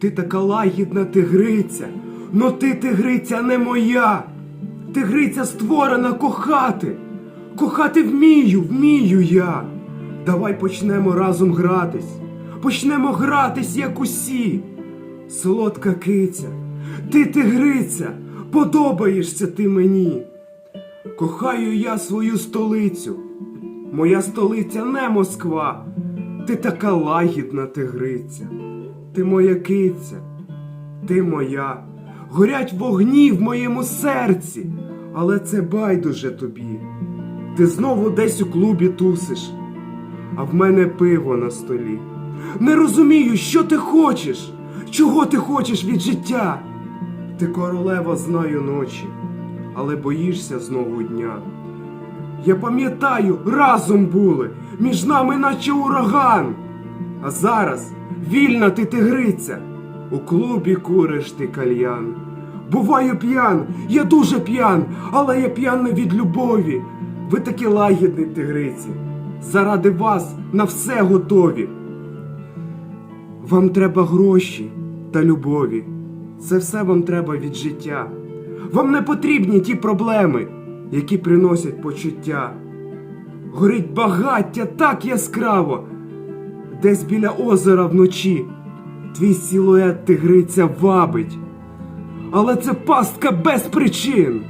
Ти така лагідна тигриця, но ти тигриця не моя. Тигриця створена кохати. Кохати вмію, вмію я. Давай почнемо разом гратись. Почнемо гратись, як усі. Солодка киця, ти тигриця, подобаєшся ти мені. Кохаю я свою столицю. Моя столиця не Москва. Ти така лагідна тигриця. Ти моя киця, ти моя. Горять вогні в моєму серці, але це байдуже тобі. Ти знову десь у клубі тусиш, а в мене пиво на столі. Не розумію, що ти хочеш, чого ти хочеш від життя. Ти королева знаю ночі, але боїшся знову дня. Я пам'ятаю, разом були, між нами наче ураган. А зараз вільна ти тигриця, у клубі куриш ти кальян. Буваю п'ян, я дуже п'ян, але я п'ян не від любові. Ви такі лагідні тигриці. Заради вас на все готові. Вам треба гроші та любові. Це все вам треба від життя. Вам не потрібні ті проблеми, які приносять почуття. Горить багаття так яскраво, десь біля озера вночі. Твій силует тигриця вабить. Але це пастка без причин.